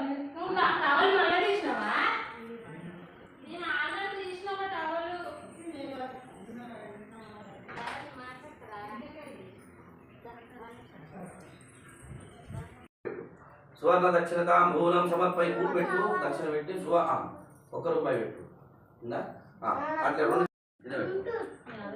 నువ్వు నా టవల్ మళ్ళీ తీసినావా? నేను ఆల్రెడీ తీసిన ఒక టవల్ సువర్ణ దక్షిణ తాంబూలం సమర్పై పువ్వు పెట్టు దక్షిణ పెట్టి సువ ఆ, ఒక్క రూపాయి పెట్టు. ఉందా? అట్లా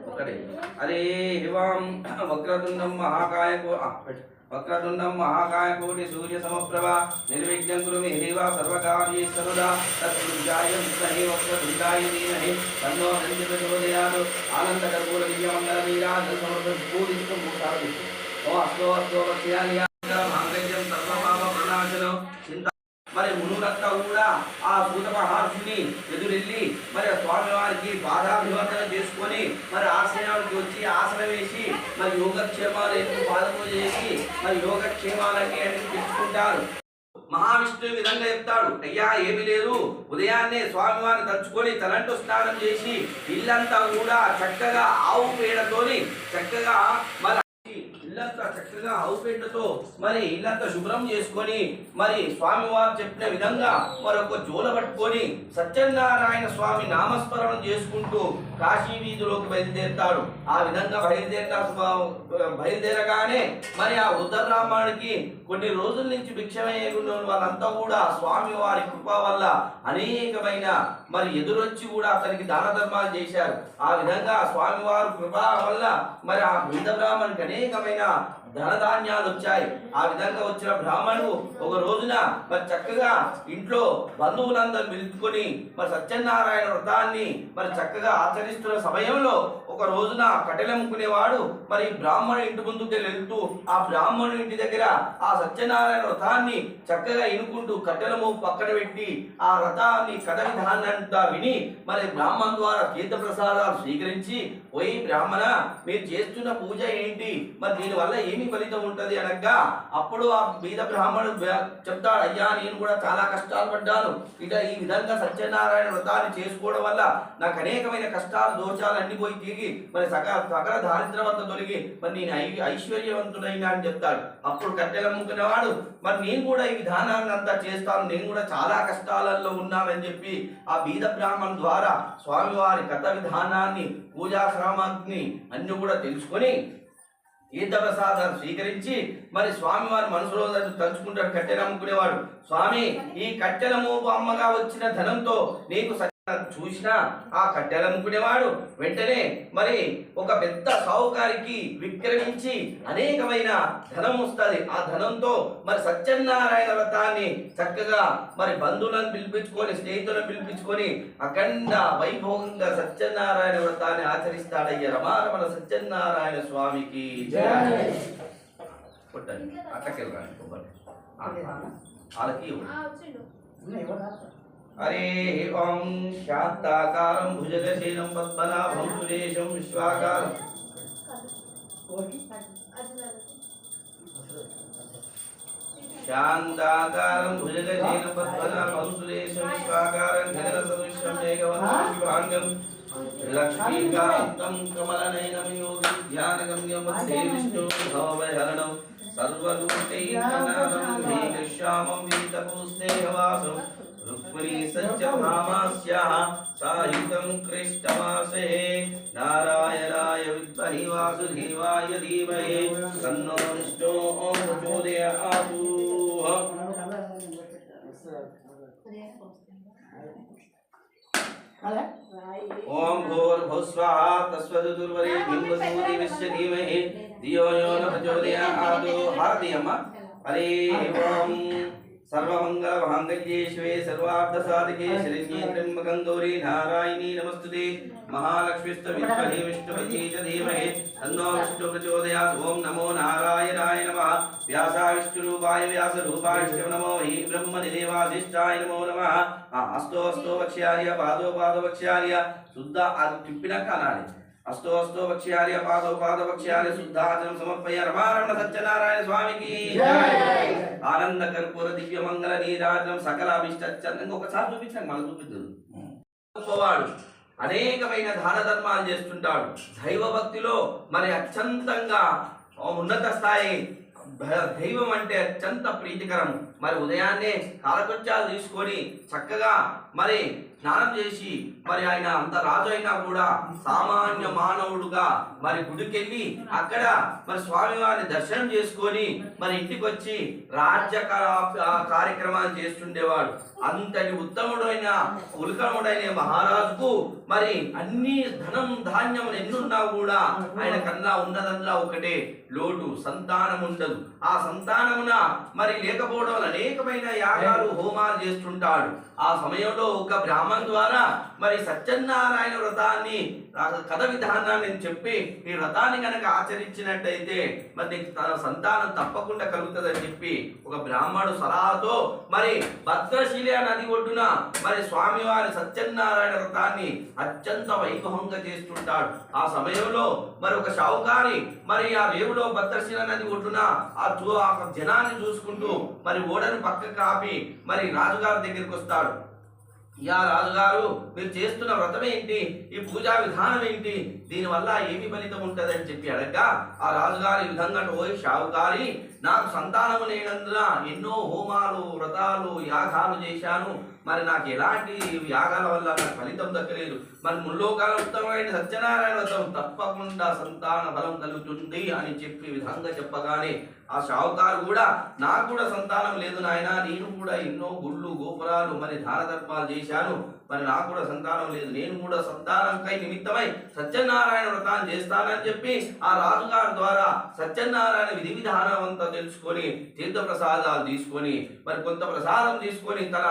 ఒకటి. అరే హివాం వక్రతుండం మహాకాయ కో- ఆ, పెట్టు. వక్రతుండం మహాకాయకోటి సూర్య సమప్రభ నిర్విఘ్నం గురు మే దేవా సర్వకార్యేశ్వరుడా తత్పురుషాయ విద్మహే వక్రతుండాయ ధీమహి తన్నో నంది ప్రచోదయాత్ ఆనంద కర్పూర దివ్య మంగళ నీరాజ సమృద్ధ పూజిస్తూ మూసాలు ఓ అస్తో అస్తో వక్ష్యాని మాంగళ్యం సర్వపాప ప్రణాశనం మరి మునులంతా కూడా ఆ భూత మహర్షిని ఎదురెళ్ళి మరి స్వామి వారికి బాధాభివందన చేసుకొని మరి ఆశ్రయానికి వచ్చి ఆసనం వేసి మరి యోగక్షేమాలు ఎందుకు పాదము చేసి మరి యోగక్షేమాలకి అని తెచ్చుకుంటారు. మహావిష్ణువు ఈ విధంగా చెప్తాడు అయ్యా ఏమీ లేదు. ఉదయాన్నే స్వామివారిని తలుచుకొని తలంటు స్నానం చేసి ఇల్లంతా కూడా చక్కగా ఆవు పేడతోని చక్కగా మరి ఇల్లంతా చక్కగా ఆవు మరి ఇల్లంతా శుభ్రం చేసుకొని మరి స్వామివారు చెప్పిన విధంగా మరొక జోల పట్టుకొని సత్యనారాయణ స్వామి నామస్మరణం చేసుకుంటూ కాశీ వీధిలోకి బయలుదేరుతాడు ఆ విధంగా బయలుదేరిన బయలుదేరగానే మరి ఆ ఉత్తరరామానికి కొన్ని రోజుల నుంచి భిక్షమయ్యే ఉన్న వాళ్ళంతా కూడా స్వామి వారి కృప వల్ల అనేకమైన మరి ఎదురొచ్చి కూడా అతనికి దాన ధర్మాలు చేశారు. ఆ విధంగా స్వామివారి కృపా వల్ల మరి ఆ బృంద బ్రాహ్మణునికి అనేకమైన ధనధాన్యాలు వచ్చాయి. ఆ విధంగా వచ్చిన బ్రాహ్మణుడు ఒక రోజున మరి చక్కగా ఇంట్లో బంధువులందరూ పిలుచుకొని మరి సత్యనారాయణ వ్రతాన్ని మరి చక్కగా ఆచరిస్తున్న సమయంలో ఒక రోజున కట్టెలమ్ముకునేవాడు మరి బ్రాహ్మణ ఇంటి ముందుకు వెళ్తూ ఆ బ్రాహ్మణుడి ఇంటి దగ్గర ఆ సత్యనారాయణ వ్రతాన్ని చక్కగా ఇనుకుంటూ కట్టెలము పక్కన పెట్టి ఆ వ్రతాన్ని కథ విధానాన్ని అంతా విని మరి బ్రాహ్మణ ద్వారా తీర్థ ప్రసాదాలు స్వీకరించి పోయి బ్రాహ్మణ మీరు చేస్తున్న పూజ ఏంటి? మరి దీనివల్ల ఏమి ఫలితం ఉంటుంది? అనగా అప్పుడు ఆ బీద బ్రాహ్మణుడు చెప్తాడు అయ్యా నేను కూడా చాలా కష్టాలు పడ్డాను. ఇట ఈ విధంగా సత్యనారాయణ వ్రతాన్ని చేసుకోవడం వల్ల నాకు అనేకమైన కష్టాలు దోషాలు అన్ని పోయి తిరిగి మరి సకల సకల దారిద్ర్యం తొలగి మరి నేను ఐ ఐశ్వర్యవంతుడైనా అని చెప్తాడు. అప్పుడు కట్టెలమ్ముకునేవాడు మరి నేను కూడా ఈ విధానాన్ని అంతా చేస్తాను నేను కూడా చాలా కష్టాలలో ఉన్నానని చెప్పి ఆ బీద బ్రాహ్మణ్ ద్వారా స్వామివారి కథ విధానాన్ని పూజా సామాగ్రిని అన్ని కూడా తెలుసుకొని తీర్థ ప్రసాదాలు స్వీకరించి మరి స్వామివారి మనసులో తలుచుకుంటాడు కట్టెలు అమ్ముకునేవాడు స్వామి ఈ కట్టెల మూపు అమ్మగా వచ్చిన ధనంతో నీకు చూసినా ఆ కట్టెలు అమ్ముకునేవాడు వెంటనే మరి ఒక పెద్ద సావుకారికి విక్రమించి అనేకమైన ధనం వస్తుంది. ఆ ధనంతో మరి సత్యనారాయణ వ్రతాన్ని చక్కగా మరి బంధువులను పిలిపించుకొని స్నేహితులను పిలిపించుకొని అఖండ వైభవంగా సత్యనారాయణ వ్రతాన్ని ఆచరిస్తాడయ్య రమారమణ సత్యనారాయణ స్వామికి. అట్టకెళ్ళి రండి కొబ్బరి. ఆ, వాళ్ళకి हरे ओं शांताकारं भुजगशैलं पद्मनाभं सुरेशं विश्वाकारं। शान्ताकारं भुजगशैलं पद्मनाभं सुरेशं विश्वाकारं घनरसदृश्यं मेघवनं शिवाङ्गं लक्ष्मीकान्तं कमलनयनं योगं ध्यानगम्यं वंदे विष्णु भवभयहरणं। सर्वलोकैकनाथं श्रीकृष्यामं वीतपूस्नेहवासं మేఘశ్యామం వీతపూస్నేహవాసం రుక్మిణీ సత్యభామాస్యాः సాయుధం కృష్ణమాసే నారాయణాయ విద్మహి వాసుదేవాయ ధీమహి తన్నో విష్ణో ప్రచోదయాతు ఓం భూర్భుస్వః తస్వదుర్వరే బింబసూరి విశ్వ ధీమహి ధియో యో న ప్రచోదయాతు హారతి అమ్మ హరి ఓం సర్వమంగళ మాంగళ్యే శివే సర్వార్థ సాధికే శరణ్యే త్ర్యంబకం గౌరీ నారాయణీ నమస్తుతే. మహాలక్ష్మిస్త విద్మహే విష్ణుపతి చ ధీమహి. తన్నో విష్ణు ప్రచోదయాత్. ఓం నమో నారాయణాయ నమః. వ్యాసా విష్ణురూపాయ వ్యాస రూపాయ విష్ణు నమో హి బ్రహ్మణి దేవాధిష్టాయ నమో. నమః అస్తో అస్తో వక్ష్యార్య పాదో పాదో వక్ష్యార్య శుద్ధ అది తిప్పినాక అనాలి అస్తో అస్తో వక్ష్యార్య పాదో పాదో వక్ష్యార్య శుద్ధాచనం సమర్పయ రమారమణ సత్యనారాయణ స్వామికి ఆనంద కర్పూర దివ్య మంగళ నీరాజనం సకల అభిష్ట ఇంకొకసారి చూపించాను మనం గొప్పవాడు అనేకమైన దాన ధర్మాలు చేస్తుంటాడు। దైవ భక్తిలో మరి అత్యంతంగా ఉన్నత స్థాయి దైవం అంటే అత్యంత ప్రీతికరం। మరి ఉదయాన్నే కాలకృత్యాలు తీసుకొని చక్కగా మరి స్నానం చేసి మరి ఆయన అంత రాజు అయినా కూడా సామాన్య మానవుడుగా మరి గుడికెళ్ళి అక్కడ మరి స్వామివారిని దర్శనం చేసుకొని మరి ఇంటికి వచ్చి రాజ్య కార్యక్రమాలు చేస్తుండేవాడు. అంతటి ఉత్తముడైన ఉల్కముడైన మహారాజుకు మరి అన్ని ధనం ధాన్యం ఎన్నున్నా కూడా ఆయన కన్నా ఉన్నదల్లా ఒకటే లోటు సంతానం ఉండదు. ఆ సంతానమున మరి లేకపోవడం అనేకమైన యాగాలు హోమాలు చేస్తుంటాడు. ఆ సమయంలో ఒక బ్రాహ్మణ్ ద్వారా మరి మరి సత్యనారాయణ వ్రతాన్ని కథ విధానాన్ని నేను చెప్పి ఈ వ్రతాన్ని కనుక ఆచరించినట్టయితే మరి నీకు తన సంతానం తప్పకుండా కలుగుతుందని చెప్పి ఒక బ్రాహ్మణుడు సలహాతో మరి భద్రశీల నది ఒడ్డున మరి స్వామివారి సత్యనారాయణ వ్రతాన్ని అత్యంత వైభవంగా చేస్తుంటాడు. ఆ సమయంలో మరి ఒక షావుకారి మరి ఆ రేవులో భద్రశీల నది ఒడ్డున ఆ ఆ జనాన్ని చూసుకుంటూ మరి ఓడను పక్క కాపి మరి రాజుగారి దగ్గరికి వస్తాడు. యా రాజుగారు మీరు చేస్తున్న వ్రతం ఏంటి? ఈ పూజా విధానం ఏంటి? దీనివల్ల ఏమి ఫలితం ఉంటుందని చెప్పి అడగ్గా ఆ రాజుగారి ఈ విధంగా పోయి షావుకారి నాకు సంతానము లేనందున ఎన్నో హోమాలు వ్రతాలు యాగాలు చేశాను. మరి నాకు ఎలాంటి యాగాల వల్ల నాకు ఫలితం దక్కలేదు. మరి ముల్లోకాల ఉత్తమమైన సత్యనారాయణ వ్రతం తప్పకుండా సంతాన బలం కలుగుతుంది అని చెప్పి విధంగా చెప్పగానే ఆ షావుకారు కూడా నాకు కూడా సంతానం లేదు నాయన నేను కూడా ఎన్నో గుళ్ళు గోపురాలు మరి దానధర్మాలు చేశాను. మరి నాకు కూడా సంతానం లేదు నేను కూడా సంతానంకై నిమిత్తమై సత్యనారాయణ వ్రతాన్ని చేస్తానని చెప్పి ఆ రాజుగారి ద్వారా సత్యనారాయణ విధి విధానం అంతా తెలుసుకొని తీర్థ ప్రసాదాలు తీసుకొని మరి కొంత ప్రసాదం తీసుకొని తన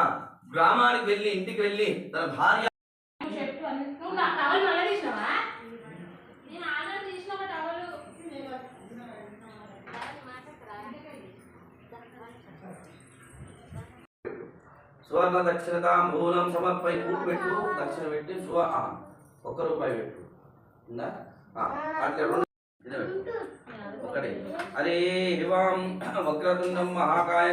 గ్రామానికి వెళ్ళి ఇంటికి వెళ్ళి తన భార్య సువర్ణ దక్షిణతాంబూలం సమర్పై కూటు పెట్టు దక్షిణ పెట్టి సువ ఒక్క రూపాయి పెట్టు. అట్లా రెండు ఇది ఒకటి అరే హివాం వక్రతుండం మహాకాయ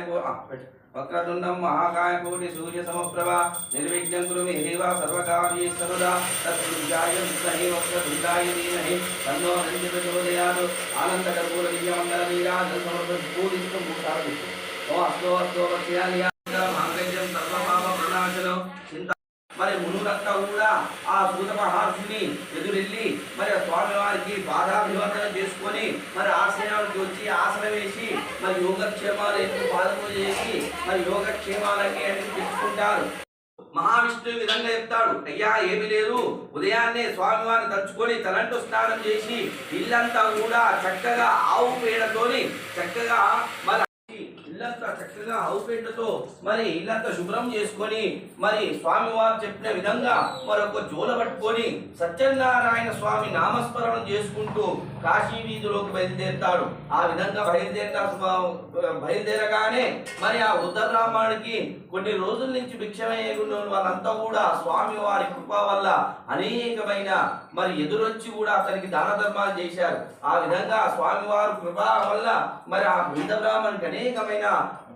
వక్రతుండం మహాకాయ కోటి సూర్య సమప్రభ నిర్విఘ్నం గురు హేవా దేవ సర్వకార్యేశ్వరుడా తత్పురుషాయ విద్మహే వక్రతుండాయ ధీమహి తన్నో నంది ప్రచోదయాత్ ఆనంద కర్పూర దివ్యమంగళ నీరాజ సమర్ప పూజిస్తూ భూతాలు ఓ అస్తో అస్తో వక్ష్యాలి మాంగళ్యం సర్వ మరి మునులంతా కూడా ఆ సూత మహర్షిని ఎదురెళ్ళి మరి స్వామి వారికి బాధాభివర్తన చేసుకొని మరి ఆశ్రయానికి వచ్చి ఆసనం వేసి మరి యోగక్షేమాలు ఎక్కువ బాధలు చేసి మరి యోగక్షేమాలన్నీ అన్ని తెచ్చుకుంటారు. మహావిష్ణువు ఈ విధంగా చెప్తాడు. అయ్యా ఏమి లేదు. ఉదయాన్నే స్వామివారిని తలుచుకొని తలంటు స్నానం చేసి ఇల్లంతా కూడా చక్కగా ఆవు పేడతోని చక్కగా మన ఇల్లంతా చక్కగా ఆవు మరి ఇల్లంతా శుభ్రం చేసుకొని మరి స్వామివారు చెప్పిన విధంగా మరొక జోల పట్టుకొని సత్యనారాయణ స్వామి నామస్మరణం చేసుకుంటూ కాశీ వీధిలోకి బయలుదేరుతాడు. ఆ విధంగా బయలుదేరిన బయలుదేరగానే మరి ఆ ఉత్తరరామానికి కొన్ని రోజుల నుంచి భిక్షమయ్యే వాళ్ళంతా కూడా స్వామి వారి కృప వల్ల అనేకమైన మరి ఎదురొచ్చి కూడా అతనికి దాన ధర్మాలు చేశారు. ఆ విధంగా స్వామివారు కృప వల్ల మరి ఆ బృంద బ్రాహ్మణికి అనేకమైన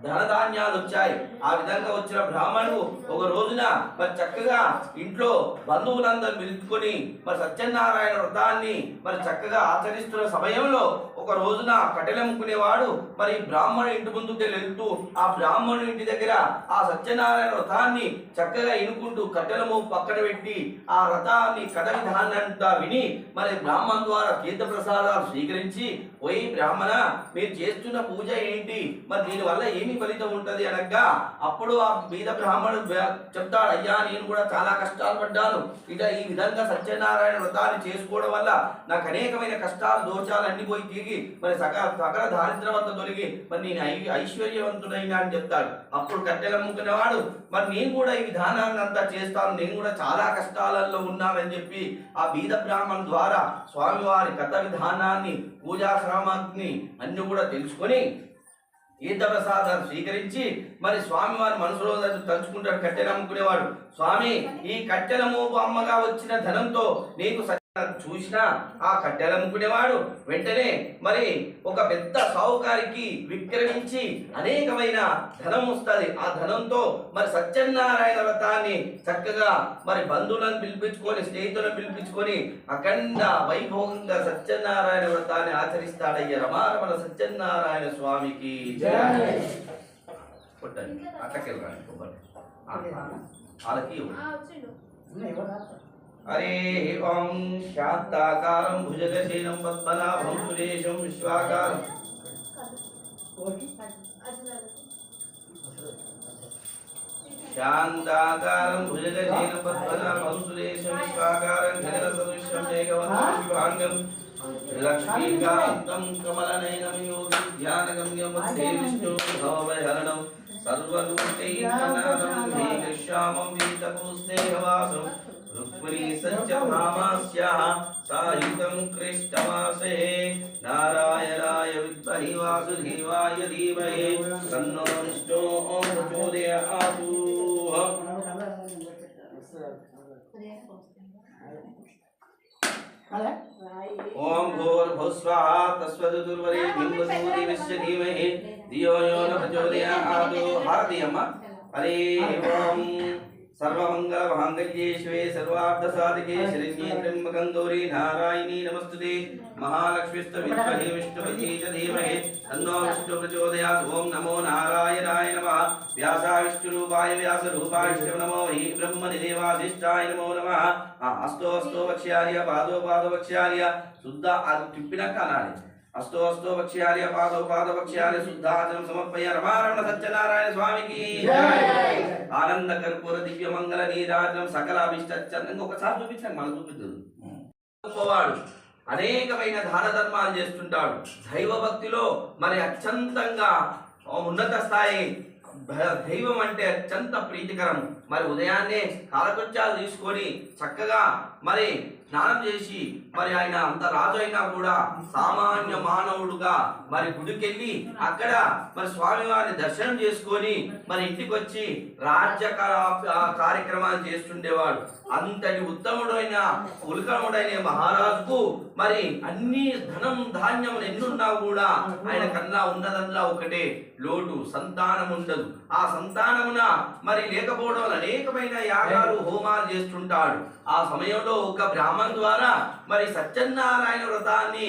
ధనధాన్యాలు వచ్చాయి. ఆ విధంగా వచ్చిన బ్రాహ్మణుడు ఒక రోజున మరి చక్కగా ఇంట్లో బంధువులందరూ పిలుచుకొని మరి సత్యనారాయణ వ్రతాన్ని మరి చక్కగా ఆచరిస్తున్న సమయంలో ఒక రోజున కట్టెలమ్ముకునేవాడు మరి బ్రాహ్మణు ఇంటి ముందుకు వెళ్తూ ఆ బ్రాహ్మణుడి ఇంటి దగ్గర ఆ సత్యనారాయణ వ్రతాన్ని చక్కగా ఇనుకుంటూ కట్టెలము పక్కన పెట్టి ఆ వ్రతాన్ని కథ విధానంతా విని మరి బ్రాహ్మణ ద్వారా తీర్థ ప్రసాదాలు స్వీకరించి పోయి బ్రాహ్మణ మీరు చేస్తున్న పూజ ఏంటి? మరి దీని వల్ల ఏమి ఫలితం ఉంటది అనగా అప్పుడు ఆ బీద బ్రాహ్మణుడు చెప్తాడు అయ్యా నేను కూడా చాలా కష్టాలు పడ్డాను. ఇక ఈ విధంగా సత్యనారాయణ వ్రతాన్ని చేసుకోవడం వల్ల నాకు అనేకమైన కష్టాలు దోషాలు అన్ని పోయి తిరిగి మరి సక సకల దారిద్రవంత తొలగి మరి నేను ఐ- ఐశ్వర్యవంతుడైనా అని చెప్తాడు. అప్పుడు కట్టెలమ్ముకునేవాడు మరి నేను కూడా ఈ విధానాన్ని అంతా చేస్తాను. నేను కూడా చాలా కష్టాలలో ఉన్నానని చెప్పి ఆ బీద బ్రాహ్మణ్ ద్వారా స్వామివారి కథ విధానాన్ని పూజా సామాగ్రిని అన్ని కూడా తెలుసుకొని తీర్థప్రసాదాలు స్వీకరించి మరి స్వామి వారి మనసులో తలుచుకుంటాడు కట్టెలు అమ్ముకునేవాడు. స్వామి ఈ కట్టెల మూపు అమ్మగా వచ్చిన ధనంతో నీకు చూసినా ఆ కట్టెలు అమ్ముకునేవాడు వెంటనే మరి ఒక పెద్ద సావుకారికి విక్రమించి అనేకమైన ధనం వస్తుంది. ఆ ధనంతో మరి సత్యనారాయణ వ్రతాన్ని చక్కగా మరి బంధువులను పిలిపించుకొని స్నేహితులను పిలిపించుకొని అఖండ వైభవంగా సత్యనారాయణ వ్రతాన్ని ఆచరిస్తాడయ్య రమారమణ సత్యనారాయణ స్వామికి. జయ. కొట్టండి. కొబ్బరి వాళ్ళకి हरे ओम शाताकारं भुजगशैलं पद्मनाभं सुरेशं विश्वाकारं। शान्ताकारं भुजगशैलं पद्मनाभं सुरेशं विश्वाकारं घनरसदृश्यं मेघवन्तं हाँ? शिवाङ्गं लक्ष्मीकान्तं कमलनयनं योगं ध्यानगम्यं वंदे विष्णुं भवभयहरणं सर्वलोकैकनाथं मे कृष्यामं वीतपुस्तेहवासं వీతపుస్నేహవాసం రుక్మిణీ సత్యభామాస్యాः సాహితం కృష్ణమాసే నారాయణాయ విద్మహి వాసుదేవాయ ధీమహి తన్నో విష్ణో ప్రచోదయాతు ఓం భూర్భుస్వః తస్వదుర్వరేణ్యం వసూదేవస్య ధీమహి ధియో యో న ప్రచోదయాతు హారతి అమ్మ హరే ఓం సర్వమంగళ మాంగళ్యే శివే సర్వార్థ సాధికే శరణ్యే త్ర్యంబకం గౌరీ నారాయణీ నమస్తుతే. మహాలక్ష్మిస్త విద్మహే విష్ణుపతి చ ధీమహి. తన్నో విష్ణు ప్రచోదయాత్ ఓం నమో నారాయణాయ నమః. వ్యాసా విష్ణురూపాయ వ్యాస రూపాయ విష్ణు నమో. హి బ్రహ్మ నిదేవాసిష్టాయ నమో నమః. అస్తో అస్తో వక్ష్యార్య పాదో పాదో వక్ష్యార్య శుద్ధ అది తిప్పినాక అనాలి అస్తో అస్తో వక్ష్యార్య పాదో పాదో వక్ష్యార్య శుద్ధాచనం సమర్పయ రమారమణ సత్యనారాయణ స్వామికి. ఆనంద కర్పూర దివ్య మంగళ నీరాజనం సకల అభిష్ట ఇంకొకసారి చూపించాను మనం చూపిద్దాం। గొప్పవాడు అనేకమైన దాన ధర్మాలు చేస్తుంటాడు. దైవ భక్తిలో మరి అత్యంతంగా ఉన్నత స్థాయి దైవం అంటే అత్యంత ప్రీతికరం. మరి ఉదయాన్నే కాలకృత్యాలు తీసుకొని చక్కగా మరి స్నానం చేసి మరి ఆయన అంత రాజు అయినా కూడా సామాన్య మానవుడుగా మరి గుడికెళ్ళి అక్కడ మరి స్వామివారిని దర్శనం చేసుకొని మరి ఇంటికి వచ్చి రాజ్య కార్యక్రమాలు చేస్తుండేవాడు. అంతటి ఉత్తముడైన ఉల్కముడైన మహారాజుకు మరి అన్ని ధనం ధాన్యం ఎన్నున్నా కూడా ఆయన కన్నా ఉన్నదల్లా ఒకటే. లోటు సంతానం ఉండదు. ఆ సంతానమున మరి లేకపోవడం వల్ల అనేకమైన యాగాలు హోమాలు చేస్తుంటాడు. ఆ సమయంలో ఒక బ్రాహ్మణ్ ద్వారా మరి సత్యనారాయణ వ్రతాన్ని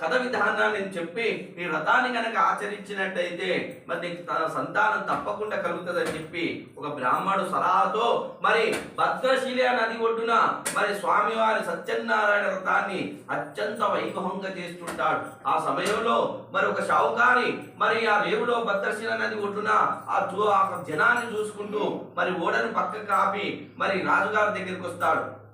కథ విధానాన్ని చెప్పి ఈ వ్రతాన్ని కనుక ఆచరించినట్టయితే మరి నీకు తన సంతానం తప్పకుండా కలుగుతుందని చెప్పి ఒక బ్రాహ్మణుడు సలహాతో మరి భద్రశీల నది ఒడ్డున మరి స్వామివారి సత్యనారాయణ వ్రతాన్ని అత్యంత వైభవంగా చేస్తుంటాడు. ఆ సమయంలో మరి ఒక షావుకారి మరి ఆ రేవులో భద్రశీల నది ఒడ్డున ఆ ఆ జనాన్ని చూసుకుంటూ మరి ఓడను పక్కకు ఆపి మరి రాజుగారి దగ్గరికి వస్తాడు.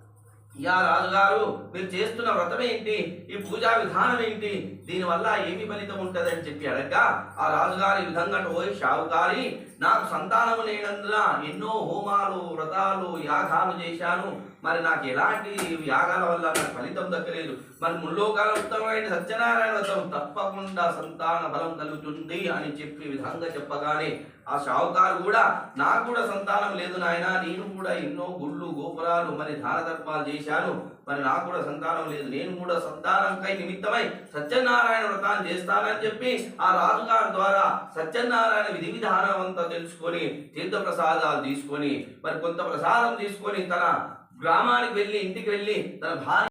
యా రాజుగారు మీరు చేస్తున్న వ్రతం ఏంటి? ఈ పూజా విధానం ఏంటి? దీనివల్ల ఏమి ఫలితం ఉంటుందని చెప్పి అడగ్గా ఆ రాజుగారి ఈ విధంగా అంటే, ఓయ్ షావుకారి నాకు సంతానము లేనందున ఎన్నో హోమాలు వ్రతాలు యాగాలు చేశాను. మరి నాకు ఎలాంటి యాగాల వల్ల నాకు ఫలితం దక్కలేదు. మరి ముల్లోకాల ఉత్తమమైన సత్యనారాయణ వ్రతం తప్పకుండా సంతాన బలం కలుగుతుంది అని చెప్పి విధంగా చెప్పగానే ఆ షావుకారు కూడా నాకు కూడా సంతానం లేదు నాయన నేను కూడా ఎన్నో గుళ్ళు గోపురాలు మరి దాన ధర్మాలు చేశాను. మరి నాకు కూడా సంతానం లేదు. నేను కూడా సంతానంకై నిమిత్తమై సత్యనారాయణ వ్రతాన్ని చేస్తానని చెప్పి ఆ రాజుగారి ద్వారా సత్యనారాయణ విధి విధానం అంతా తెలుసుకొని తీర్థ ప్రసాదాలు తీసుకొని మరి కొంత ప్రసాదం తీసుకొని తన గ్రామానికి వెళ్ళి ఇంటికి వెళ్ళి తన భార్య